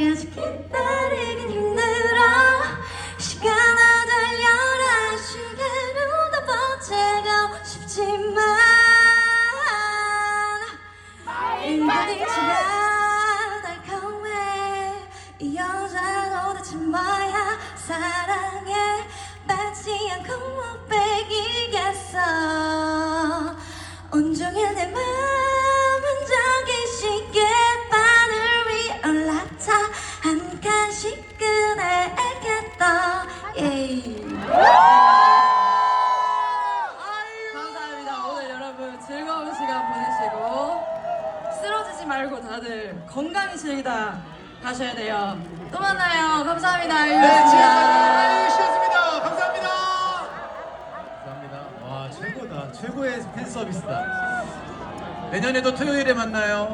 끝까지 기다리긴 힘들어 시간 아달려라 시간으로 다 버텨가고 싶지만 인간이지만 달콤해 이 여자 도대체 뭐야 사랑해 빠지 않고 못 빼겠어. 온종일 내맘 한 칸씩 꺼내겠다 예. 감사합니다. 오늘 여러분 즐거운 시간 보내시고 쓰러지지 말고 다들 건강히 즐기다 가셔야 돼요. 또 만나요. 감사합니다. 네, 유였습니다. 지금까지 시였습니다. 감사합니다. 감사합니다. 와, 최고다. 최고의 팬 서비스다. 내년에도 토요일에 만나요.